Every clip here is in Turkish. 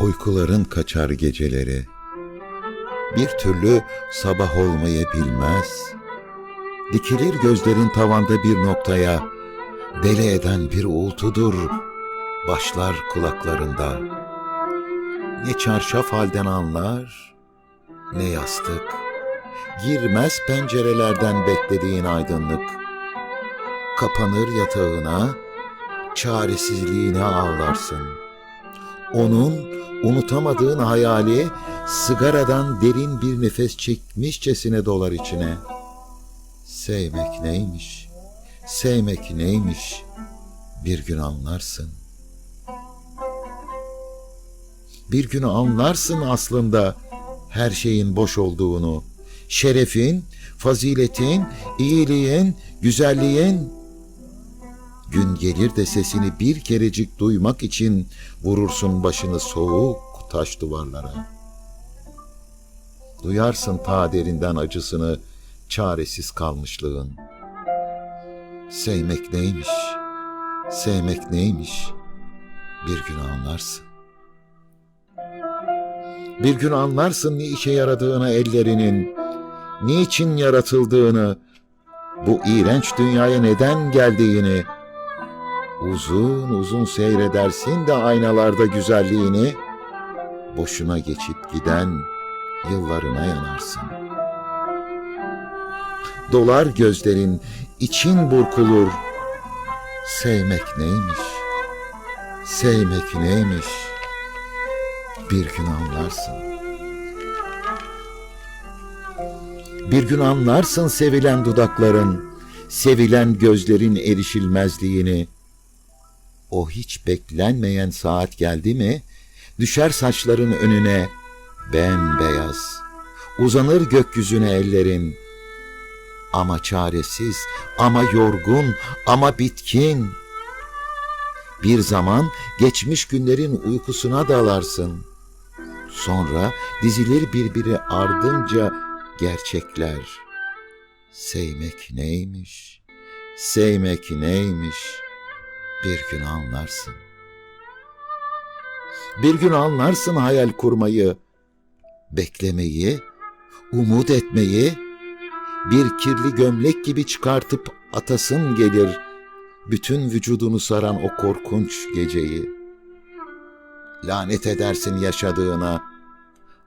Uykuların kaçar geceleri. Bir türlü sabah olmayı bilmez. Dikilir gözlerin tavanda bir noktaya. Deli eden bir uğultudur. Başlar kulaklarında. Ne çarşaf halden anlar, ne yastık. Girmez pencerelerden beklediğin aydınlık. Kapanır yatağına, çaresizliğine ağlarsın. Onun unutamadığın hayali sigaradan derin bir nefes çekmişçesine dolar içine. Sevmek neymiş? Sevmek neymiş? Bir gün anlarsın. Bir gün anlarsın aslında her şeyin boş olduğunu. Şerefin, faziletin, iyiliğin, güzelliğin Gün gelir de sesini bir kerecik duymak için vurursun başını soğuk taş duvarlara. Duyarsın ta derinden acısını, çaresiz kalmışlığın. Sevmek neymiş, sevmek neymiş bir gün anlarsın. Bir gün anlarsın ne işe yaradığını ellerinin, niçin yaratıldığını, bu iğrenç dünyaya neden geldiğini, Uzun uzun seyredersin de aynalarda güzelliğini, boşuna geçip giden yıllarına yanarsın. Dolar gözlerin, için burkulur. Sevmek neymiş? Sevmek neymiş? Bir gün anlarsın. Bir gün anlarsın sevilen dudakların, sevilen gözlerin erişilmezliğini, o hiç beklenmeyen saat geldi mi, düşer saçların önüne bembeyaz, uzanır gökyüzüne ellerin. Ama çaresiz, ama yorgun, ama bitkin. Bir zaman geçmiş günlerin uykusuna dalarsın. Sonra dizilir birbiri ardınca gerçekler. Sevmek neymiş? Sevmek neymiş?'' Bir gün anlarsın. Bir gün anlarsın hayal kurmayı, beklemeyi, umut etmeyi, bir kirli gömlek gibi çıkartıp atasın gelir bütün vücudunu saran o korkunç geceyi. Lanet edersin yaşadığına,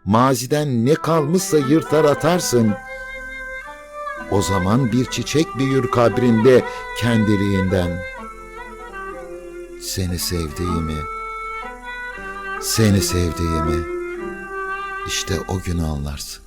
maziden ne kalmışsa yırtar atarsın. O zaman bir çiçek büyür kabrinde kendiliğinden.'' Seni sevdiğimi, seni sevdiğimi işte o günü anlarsın.